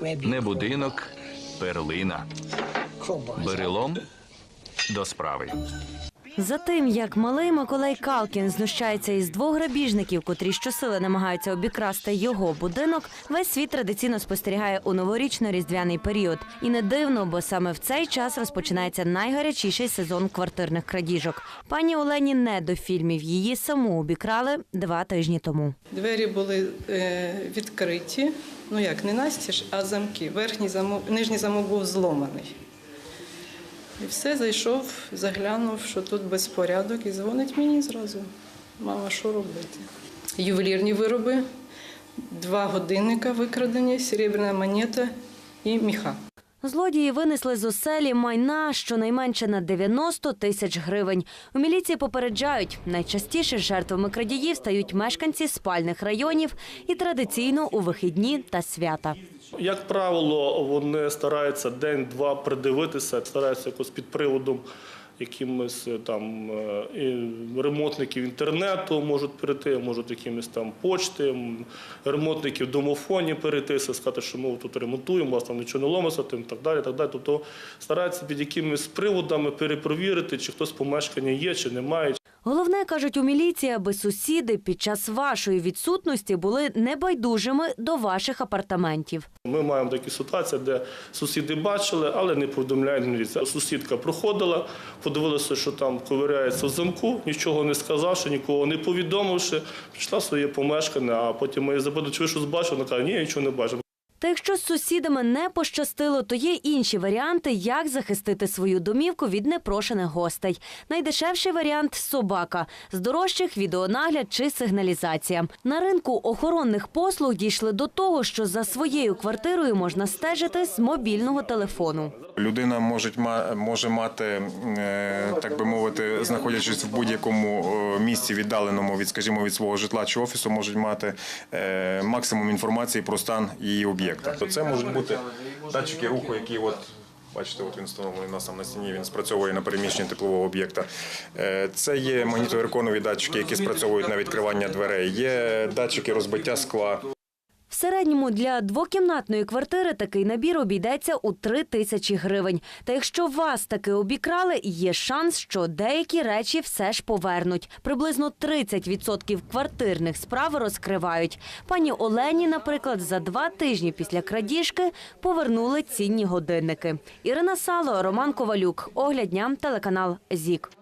Не будинок, перлина. Берелом до справи. За тим, як малий Миколай Калкін знущається із двох грабіжників, котрі щосили намагаються обікрасти його будинок, весь світ традиційно спостерігає у новорічно-різдвяний період. І не дивно, бо саме в цей час розпочинається найгарячіший сезон квартирних крадіжок. Пані Олені не до фільмів. Її саму обікрали два тижні тому. Двері були е, відкриті, ну як не настіж, а замки. Верхній замок, нижній замок був зломаний. І все, зайшов, заглянув, що тут безпорядок, і дзвонить мені зразу. Мама, що робити? Ювелірні вироби, два годинника викрадені, серебряна монета і міха. Злодії винесли з оселі майна щонайменше на 90 тисяч гривень. У міліції попереджають, найчастіше жертвами крадіїв стають мешканці спальних районів і традиційно у вихідні та свята. Як правило, вони стараються день-два придивитися, стараються якось під приводом якимось е, там е, ремонтників інтернету можуть перейти, можуть якимось там почти, ремонтників домофоні перейти, сказати, що ми тут ремонтуємо, у вас там нічого не ломиться, тим так далі. Так далі. Тобто стараються під якимись приводами перепровірити, чи хтось помешкання є, чи немає, Головне кажуть у міліції, аби сусіди під час вашої відсутності були небайдужими до ваших апартаментів. Ми маємо такі ситуації, де сусіди бачили, але не повідомляють міліція. Сусідка проходила, подивилася, що там ковиряється в замку, нічого не сказавши, нікого не повідомивши, пішла своє помешкання, а потім ми її запитали, чи ви щось бачили? Вона каже, ні, нічого не бачив. Та якщо з сусідами не пощастило, то є інші варіанти, як захистити свою домівку від непрошених гостей. Найдешевший варіант собака, з дорожчих відеонагляд чи сигналізація. На ринку охоронних послуг дійшли до того, що за своєю квартирою можна стежити з мобільного телефону. Людина може, може мати, е, так би мовити, знаходячись в будь-якому е, місці віддаленому від, скажімо, від свого житла чи офісу, можуть мати е, максимум інформації про стан її об'єкта. Це можуть бути датчики руху, які от. Бачите, от він встановлений у нас там на стіні, він спрацьовує на переміщенні теплового об'єкта. Е, Це є магнітоерконові датчики, які спрацьовують на відкривання дверей. Є датчики розбиття скла. Середньому для двокімнатної квартири такий набір обійдеться у 3 тисячі гривень. Та якщо вас таки обікрали, є шанс, що деякі речі все ж повернуть. Приблизно 30% квартирних справ розкривають. Пані Олені, наприклад, за два тижні після крадіжки повернули цінні годинники. Ірина Сало, Роман Ковалюк. Огляд дня, телеканал ЗІК.